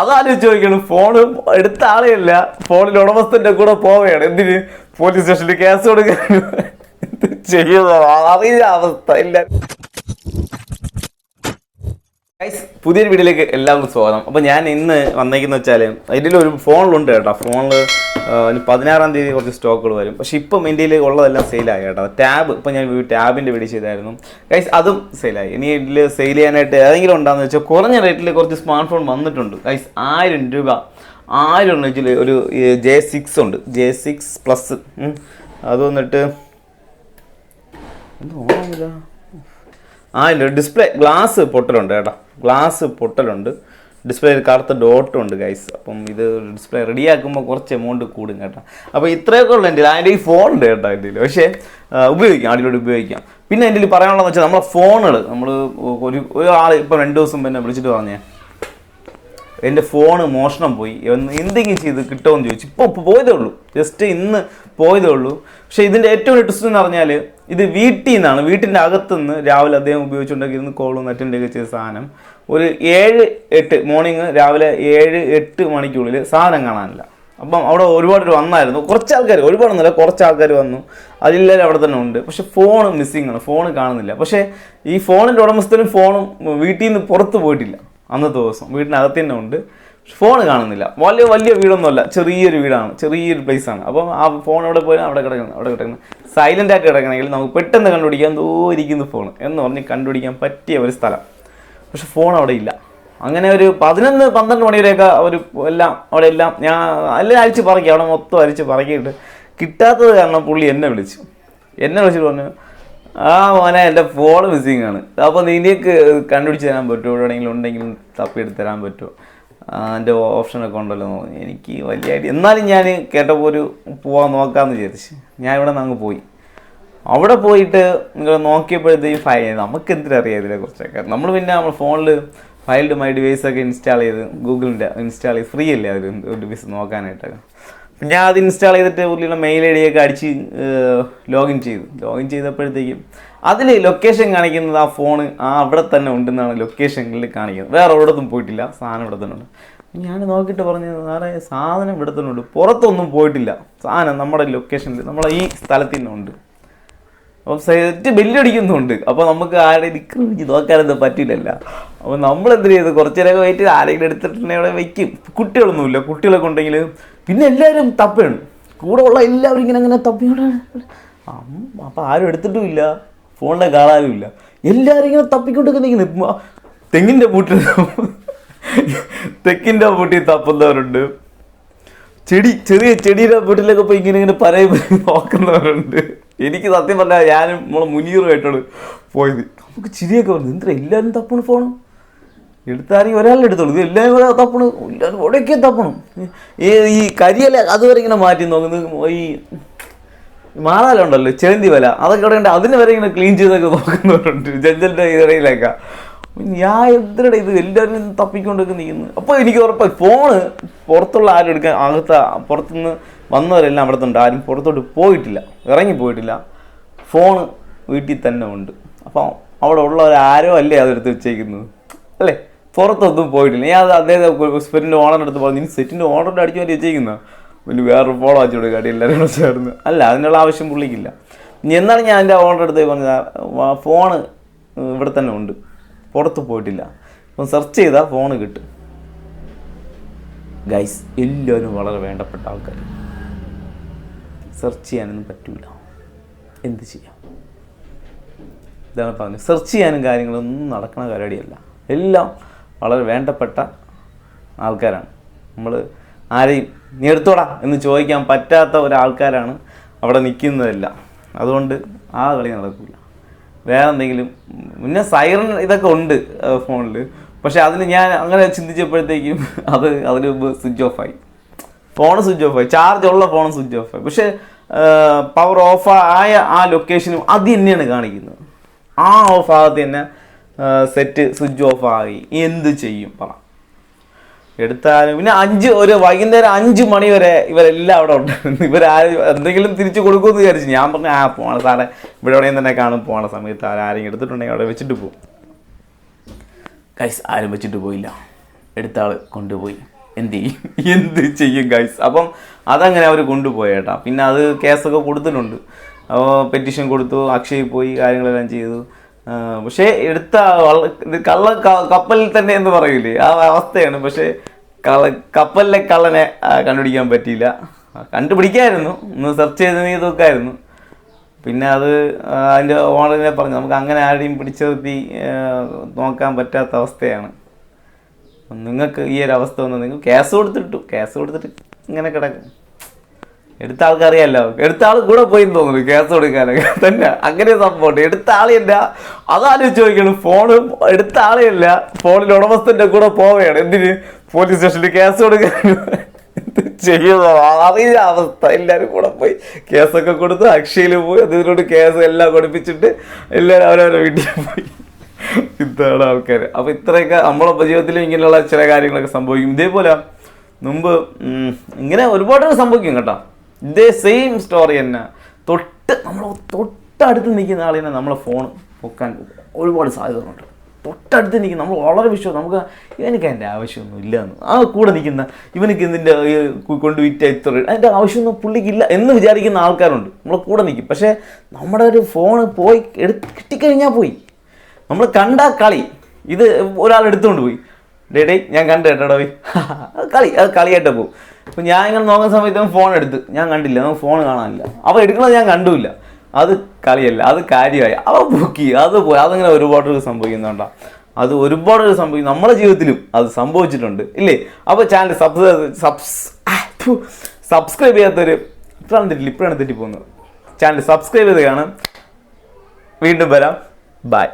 അതാലോചിച്ച് ചോദിക്കണം ഫോണ് എടുത്ത ആളെയല്ല. ഫോണിൽ ഉടമസ്ഥന്റെ കൂടെ പോവുകയാണ്. എന്തിന്? പോലീസ് സ്റ്റേഷനിൽ കേസ് കൊടുക്കാൻ. ചെയ്യുന്ന അറിയില്ല അവസ്ഥ. ഇല്ല. ഗൈസ് പുതിയൊരു വീഡിയോയിലേക്ക് എല്ലാവർക്കും സ്വാഗതം. അപ്പോൾ ഞാൻ ഇന്ന് വന്നേക്കുന്ന വെച്ചാൽ ഇതിൽ ഒരു ഫോണിലുണ്ട് കേട്ടോ. ഫോണിൽ പതിനാറാം തീയതി കുറച്ച് സ്റ്റോക്കുകൾ വരും. പക്ഷേ ഇപ്പം ഇന്ത്യയിൽ ഉള്ളതെല്ലാം സെയിലായി കേട്ടോ. ടാബ് ഇപ്പം ഞാൻ ടാബിന്റെ വീഡിയോ ചെയ്തായിരുന്നു. ഗൈസ് അതും സെയിലായി. ഇനി ഇതിൽ സെയിൽ ചെയ്യാനായിട്ട് ഏതെങ്കിലും ഉണ്ടാകുന്ന വെച്ചാൽ കുറഞ്ഞ റേറ്റിൽ കുറച്ച് സ്മാർട്ട് ഫോൺ വന്നിട്ടുണ്ട്. ഗൈസ് ആയിരം രൂപ. ആയിരം വെച്ചിൽ ഒരു ജെ സിക്സ് ഉണ്ട്. ജെ സിക്സ് പ്ലസ് അത് വന്നിട്ട് എന്താ ഓർമ്മയില്ല ആ ഇല്ല ഡിസ്പ്ലേ ഗ്ലാസ് പൊട്ടലുണ്ട് കേട്ടോ. ഗ്ലാസ് പൊട്ടലുണ്ട്. ഡിസ്പ്ലേയിൽ കറുത്ത ഡോട്ടും ഉണ്ട് ഗൈസ് അപ്പം ഇത് ഡിസ്പ്ലേ റെഡിയാക്കുമ്പോൾ കുറച്ച് എമൗണ്ട് കൂടും കേട്ടോ. അപ്പോൾ ഇത്രയൊക്കെ ഉള്ളു എന്റെ അതിന്റെ ഈ ഫോൺ ഉണ്ട് കേട്ടോ എന്റെ പക്ഷേ ഉപയോഗിക്കാം അടിയിലൂടെ ഉപയോഗിക്കാം. പിന്നെ എന്റെ പറയാനുള്ളത് വെച്ചാൽ നമ്മളെ ഫോണുകൾ നമ്മൾ ഒരു ഒരാൾ ഇപ്പം രണ്ട് ദിവസം പിന്നെ വിളിച്ചിട്ട് പറഞ്ഞേ എന്റെ ഫോണ് മോഷണം പോയി. എന്തെങ്കിലും ചെയ്ത് കിട്ടുമെന്ന് ചോദിച്ചു. ഇപ്പോൾ പോയതേ ഉള്ളൂ. ജസ്റ്റ് ഇന്ന് പോയതേ ഉള്ളൂ. പക്ഷേ ഇതിന്റെ ഏറ്റവും ട്വിസ്റ്റ് എന്ന് പറഞ്ഞാൽ ഇത് വീട്ടിൽ നിന്നാണ് വീട്ടിന്റെ അകത്തുനിന്ന് രാവിലെ അദ്ദേഹം ഉപയോഗിച്ചുകൊണ്ടിരുന്ന കോളും നെറ്റിന്റെ ഒക്കെ ചെയ്ത സാധനം. ഒരു ഏഴ് എട്ട് മോർണിംഗ് രാവിലെ ഏഴ് എട്ട് മണിക്കുള്ളിൽ സാധനം കാണാനില്ല. അപ്പം അവിടെ ഒരുപാട് പേര് വന്നായിരുന്നു. കുറച്ച് ആൾക്കാർ ഒരുപാട് ഒരുപാടൊന്നുമില്ല കുറച്ച് ആൾക്കാർ വന്നു. അതിലെല്ലാവരും അവിടെ തന്നെ ഉണ്ട്. പക്ഷെ ഫോൺ മിസ്സിംഗ് ആണ്. ഫോൺ കാണുന്നില്ല. പക്ഷേ ഈ ഫോണിന്റെ ഉടമസ്ഥനും ഫോണും വീട്ടിൽ നിന്ന് പുറത്ത് പോയിട്ടില്ല. അന്നത്തെ ദിവസം വീട്ടിനകത്ത് തന്നെ ഉണ്ട്. ഫോൺ കാണുന്നില്ല. വലിയ വലിയ വീടൊന്നുമല്ല. ചെറിയൊരു വീടാണ്. ചെറിയൊരു പ്ലേസ് ആണ്. അപ്പം ആ ഫോൺ അവിടെ പോയാൽ അവിടെ കിടക്കണം. അവിടെ കിടക്കണം. സൈലന്റ് ആയിട്ട് കിടക്കണമെങ്കിൽ നമുക്ക് പെട്ടെന്ന് കണ്ടുപിടിക്കാൻ എന്തോ ഇരിക്കുന്ന ഫോൺ എന്ന് പറഞ്ഞ് കണ്ടുപിടിക്കാൻ പറ്റിയ ഒരു സ്ഥലം. പക്ഷെ ഫോൺ അവിടെ ഇല്ല. അങ്ങനെ ഒരു പതിനൊന്ന് പന്ത്രണ്ട് മണിവരെയൊക്കെ ഒരു എല്ലാം അവിടെ എല്ലാം ഞാൻ എല്ലാം അരിച്ച് പറക്കി. അവിടെ മൊത്തം അരിച്ച് പറക്കിയിട്ട് കിട്ടാത്തത് കാരണം പുള്ളി എന്നെ വിളിച്ചു. എന്നെ വിളിച്ചിട്ട് പറഞ്ഞു ആ മോനെ എന്റെ ഫോൺ മിസ്സിങ് ആണ്. അപ്പോൾ നിനക്ക് കണ്ടുപിടിച്ച് തരാൻ പറ്റുമോ? എവിടെയെങ്കിലും ഉണ്ടെങ്കിലും തപ്പിയെടുത്ത് തരാൻ പറ്റുമോ? എന്റെ ഓപ്ഷനൊക്കെ ഉണ്ടല്ലോ എനിക്ക് വലിയ ഐഡിയ എന്നാലും ഞാൻ കേട്ടപ്പോൾ ഒരു പോവാൻ നോക്കാമെന്ന് വിചാരിച്ചു. ഞാൻ ഇവിടെ നിന്ന് അങ്ങ് പോയി. അവിടെ പോയിട്ട് നിങ്ങൾ നോക്കിയപ്പോഴത്തേക്കും ഫയൽ നമുക്ക് എന്തിനറിയാം ഇതിനെക്കുറിച്ചൊക്കെ നമ്മൾ പിന്നെ നമ്മൾ ഫോണിൽ ഫയൽഡ് മൈ ഡിവൈസൊക്കെ ഇൻസ്റ്റാൾ ചെയ്ത് ഗൂഗിളിന്റെ ഇൻസ്റ്റാൾ ചെയ്ത് ഫ്രീ അല്ലേ അതിൽ ഒരു ഡിവൈസ് നോക്കാനായിട്ടൊക്കെ. ഞാൻ അത് ഇൻസ്റ്റാൾ ചെയ്തിട്ട് പുള്ളിയുടെ മെയിൽ ഐ ഡിയൊക്കെ അടിച്ച് ലോഗിൻ ചെയ്തു. ലോഗിൻ ചെയ്തപ്പോഴത്തേക്കും അതിൽ ലൊക്കേഷൻ കാണിക്കുന്നത് ആ ഫോൺ ആ അവിടെ തന്നെ ഉണ്ടെന്നാണ് ലൊക്കേഷനിൽ കാണിക്കുന്നത്. വേറെ എവിടത്തും പോയിട്ടില്ല. സാധനം ഇവിടെ തന്നെ ഉണ്ട്. ഞാൻ നോക്കിയിട്ട് പറഞ്ഞു വേറെ സാധനം ഇവിടെ തന്നെ ഉണ്ട്. പുറത്തൊന്നും പോയിട്ടില്ല. സാധനം നമ്മുടെ ലൊക്കേഷനിൽ നമ്മളെ ഈ സ്ഥലത്ത് നിന്നുണ്ട് ഉണ്ട്. അപ്പം സെറ്റ് ബെല്ലടിക്കുന്നുണ്ട്. അപ്പോൾ നമുക്ക് ആരുടെ നിൽക്കുന്നത് നോക്കാനൊന്നും പറ്റില്ലല്ല. അപ്പോൾ നമ്മൾ എന്ത് ചെയ്ത്? കുറച്ച് നേരം വെയിറ്റ് ആരെങ്കിലും എടുത്തിട്ടുണ്ടെങ്കിൽ അവിടെ വയ്ക്കും കുട്ടികളൊന്നുമില്ല. കുട്ടികളൊക്കെ ഉണ്ടെങ്കിൽ പിന്നെ എല്ലാവരും തപ്പയാണ് കൂടെ ഉള്ള എല്ലാവരും ഇങ്ങനെ അങ്ങനെ തപ്പിയോടാണ് അപ്പോൾ ആരും എടുത്തിട്ടുമില്ല. ഫോണിലെ കാണാനും ഇല്ല എല്ലാവരും ഇങ്ങനെ തപ്പിക്കൊണ്ടൊക്കെ നിൽക്കുന്നു തെങ്ങിന്റെ പൂട്ടിൽ തെക്കിന്റെ പൂട്ടി തപ്പുന്നവരുണ്ട്. ചെടി ചെറിയ ചെടിയുടെ വീട്ടിലൊക്കെ പോയി ഇങ്ങനെ ഇങ്ങനെ പരയും നോക്കുന്നവരുണ്ട്. എനിക്ക് സത്യം പറഞ്ഞാൽ ഞാനും നമ്മളെ മുനീറുമായിട്ടാണ് പോയത്. നമുക്ക് ചിരിയൊക്കെ പറഞ്ഞു എന്താ എല്ലാവരും തപ്പണ് ഫോൺ എടുത്താരെങ്കിൽ ഒരാളെ എടുത്തോളൂ ഇത് എല്ലാവരും ഒരാൾ തപ്പണ് എല്ലാവരും ഇവിടെയൊക്കെ തപ്പണം. ഈ ഈ കരിയല അതുവരെ ഇങ്ങനെ മാറ്റി നോക്കുന്നത് ഈ മാറാലുണ്ടല്ലോ ചേന്തി വല. അതൊക്കെ ഇവിടെ ഉണ്ട് അതിന് വരെ ഇങ്ങനെ ക്ലീൻ ചെയ്തൊക്കെ നോക്കുന്നവരുണ്ട്. ജഞ്ചലിന്റെ ഇടയിലൊക്കെ ഞാൻ എന്തിനടെ ഇത് എല്ലാവരും തപ്പിക്കൊണ്ടൊക്കെ നിൽക്കുന്നു അപ്പോൾ എനിക്ക് ഉറപ്പായി ഫോണ് പുറത്തുള്ള ആരും എടുക്കാൻ അകത്ത് പുറത്തുനിന്ന് വന്നവരെല്ലാം അവിടെ ഉണ്ട്. ആരും പുറത്തോട്ട് പോയിട്ടില്ല ഇറങ്ങി പോയിട്ടില്ല ഫോണ് വീട്ടിൽ തന്നെ ഉണ്ട്. അപ്പോൾ അവിടെ ഉള്ളവരാരോ അല്ലേ അതെടുത്ത് വെച്ചേക്കുന്നത്? അല്ലേ? പുറത്തൊന്നും പോയിട്ടില്ല. ഞാൻ അത് അദ്ദേഹം സെറ്റിന്റെ ഓണറിന്റെ അടുത്ത് പറഞ്ഞു ഇനി സെറ്റിന്റെ ഓണറിന്റെ അടിച്ചു വേണ്ടി വെച്ചേക്കുന്ന പിന്നെ വേറൊരു ഫോൺ അയച്ചു കൊടുക്കുക എല്ലാവരും കൂടെ ചേർന്ന്. അല്ല അതിനുള്ള ആവശ്യം പുള്ളിക്കില്ല. ഇനി എന്നാണ് ഞാൻ എന്റെ ഓണറിന്റെ അടുത്ത് പറഞ്ഞത്? ഫോണ് ഇവിടെ തന്നെ ഉണ്ട്. പുറത്ത് പോയിട്ടില്ല. അപ്പം സെർച്ച് ചെയ്താൽ ഫോൺ കിട്ടും. ഗൈസ് എല്ലാവരും വളരെ വേണ്ടപ്പെട്ട ആൾക്കാർ സെർച്ച് ചെയ്യാനൊന്നും പറ്റില്ല എന്ത് ചെയ്യാം? ഇതാണ് പറഞ്ഞത്. സെർച്ച് ചെയ്യാനും കാര്യങ്ങളൊന്നും നടക്കണ പരിപാടിയല്ല. എല്ലാം വളരെ വേണ്ടപ്പെട്ട ആൾക്കാരാണ്. നമ്മൾ ആരെയും നീ എടുത്തോടാ എന്ന് ചോദിക്കാൻ പറ്റാത്ത ഒരാൾക്കാരാണ് അവിടെ നിൽക്കുന്നതെല്ലാം. അതുകൊണ്ട് ആ കളി നടക്കില്ല വേറെ എന്തെങ്കിലും പിന്നെ സൈറൺ ഇതൊക്കെ ഉണ്ട് ഫോണിൽ പക്ഷെ അതിന് ഞാൻ അങ്ങനെ ചിന്തിച്ചപ്പോഴത്തേക്കും അത് അതിന് മുമ്പ് സ്വിച്ച് ഓഫ് ആയി. ഫോൺ സ്വിച്ച് ഓഫ് ആയി. ചാർജ് ഉള്ള ഫോൺ സ്വിച്ച് ഓഫ് ആയി. പക്ഷെ പവർ ഓഫ് ആയ ആ ലൊക്കേഷനും അത് തന്നെയാണ് കാണിക്കുന്നത്. ആ ഓഫ് ആകത്ത് തന്നെ സെറ്റ് സ്വിച്ച് ഓഫ് ആയി. എന്ത് ചെയ്യും? പറ. എടുത്താലും പിന്നെ അഞ്ച് ഒരു വൈകുന്നേരം അഞ്ച് മണി വരെ ഇവരെല്ലാം അവിടെ ഉണ്ടായിരുന്നു ഇവരാരും എന്തെങ്കിലും തിരിച്ചു കൊടുക്കുമെന്ന് വിചാരിച്ചു. ഞാൻ പറഞ്ഞു ആ പോണ സാറേ. ഇവിടെ എവിടെയും തന്നെ കാണും. പോണ സമയത്ത് ആരെങ്കിലും എടുത്തിട്ടുണ്ടെങ്കിൽ അവിടെ വെച്ചിട്ട് പോകും കൈസ് ആരും വെച്ചിട്ട് പോയില്ല. എടുത്താൾ കൊണ്ടുപോയി. എന്ത് ചെയ്യും? എന്ത് ചെയ്യും ഗൈസ് അപ്പം അതങ്ങനെ അവർ കൊണ്ടുപോയി ഏട്ടാ പിന്നെ അത് കേസൊക്കെ കൊടുത്തിട്ടുണ്ട്. അപ്പോൾ പെറ്റീഷൻ കൊടുത്തു അക്ഷയ് പോയി കാര്യങ്ങളെല്ലാം ചെയ്തു. പക്ഷേ എടുത്ത കള്ള കപ്പലിൽ തന്നെ എന്ന് പറയൂലേ? ആ അവസ്ഥയാണ്. പക്ഷേ കള കപ്പലിലെ കള്ളനെ കണ്ടുപിടിക്കാൻ പറ്റിയില്ല. കണ്ടുപിടിക്കായിരുന്നു. ഒന്ന് സെർച്ച് ചെയ്ത് നീ നോക്കായിരുന്നു പിന്നെ അത് അതിന്റെ ഓണറിനെ പറഞ്ഞു നമുക്ക് അങ്ങനെ ആരെയും പിടിച്ചു നിർത്തി നോക്കാൻ പറ്റാത്ത അവസ്ഥയാണ്. നിങ്ങൾക്ക് ഈ ഒരു അവസ്ഥ വന്ന്. നിങ്ങൾ കേസ് കൊടുത്തിട്ടു. കേസ് കൊടുത്തിട്ട് ഇങ്ങനെ കിടക്കും. എടുത്ത ആൾക്കറിയാലോ. എടുത്ത ആൾ കൂടെ പോയി തോന്നുന്നു കേസ് കൊടുക്കാനൊക്കെ. തന്നെ. അങ്ങനെ സംഭവം എടുത്ത ആളെയല്ല അതാലോചിച്ച് ചോദിക്കണം. ഫോൺ എടുത്ത ആളെയല്ല ഫോണിൽ ഉടമസ്ഥന്റെ കൂടെ പോവുകയാണ്. എന്തിന്? പോലീസ് സ്റ്റേഷനിൽ കേസ് കൊടുക്കാൻ. ചെയ്യുന്നോ? അറിയില്ല അവസ്ഥ. എല്ലാവരും കൂടെ പോയി കേസൊക്കെ കൊടുത്ത് അക്ഷയിൽ പോയി അതിനോട് കേസ് എല്ലാം കൊടുപ്പിച്ചിട്ട് എല്ലാവരും അവരവരുടെ വീട്ടിൽ പോയി. ഇതാണ് ആൾക്കാർ അപ്പോൾ ഇത്രയൊക്കെ നമ്മളെ ജീവിതത്തിൽ ഇങ്ങനെയുള്ള ചില കാര്യങ്ങളൊക്കെ സംഭവിക്കും. ഇതേപോലെ മുമ്പ് ഇങ്ങനെ ഒരുപാട് സംഭവിക്കും കേട്ടോ. ഇതേ സെയിം സ്റ്റോറി തന്നെ. തൊട്ട് നമ്മൾ തൊട്ടടുത്ത് നിൽക്കുന്ന ആളിനെ നമ്മളെ ഫോൺ പൊക്കാൻ ഒരുപാട് സാധ്യതകളുണ്ട്. തൊട്ടടുത്ത് നിൽക്കുന്ന നമ്മൾ വളരെ വിശ്വാസം നമുക്ക് ഇവനക്ക് അതിന്റെ ആവശ്യമൊന്നും ഇല്ല എന്ന്. ആ കൂടെ നിൽക്കുന്ന ഇവനക്ക് ഇതിന്റെ കൊണ്ട് വിറ്റ ഇത്ര അതിന്റെ ആവശ്യമൊന്നും പുള്ളിക്കില്ല എന്ന് വിചാരിക്കുന്ന ആൾക്കാരുണ്ട്. നമ്മളെ കൂടെ നിൽക്കും. പക്ഷേ നമ്മുടെ ഒരു ഫോൺ പോയി എടുത്ത് കിട്ടിക്കഴിഞ്ഞാൽ പോയി. നമ്മൾ കണ്ട കളി. ഇത് ഒരാൾ എടുത്തുകൊണ്ട് പോയി. ഡേ ഡേ ഞാൻ കണ്ടു കേട്ടോ കളി അത് കളിയായിട്ട് പോകും. അപ്പം ഞാൻ ഇങ്ങനെ നോക്കുന്ന സമയത്ത് ഫോൺ എടുത്ത് ഞാൻ കണ്ടില്ല അവൻ ഫോൺ കാണാനില്ല. അവൻ എടുക്കണത് ഞാൻ കണ്ടുമില്ല. അത് കളിയല്ല അത് കാര്യമായി. അവ പൊക്കി അത് പോയി. അതിങ്ങനെ ഒരുപാട് സംഭവിക്കുന്നുണ്ടോ? അത് ഒരുപാട് സംഭവിക്കും നമ്മുടെ ജീവിതത്തിലും അത് സംഭവിച്ചിട്ടുണ്ട് ഇല്ലേ? അപ്പോൾ ചാനൽ സബ്സ് സബ്സ് സബ്സ്ക്രൈബ് ചെയ്യാത്തൊരു ഇപ്പോഴാണ് തെറ്റില്ല ഇപ്പോഴാണ് തെറ്റി പോകുന്നത് ചാനൽ സബ്സ്ക്രൈബ് ചെയ്ത് കാണാം. വീണ്ടും വരാം. ബൈ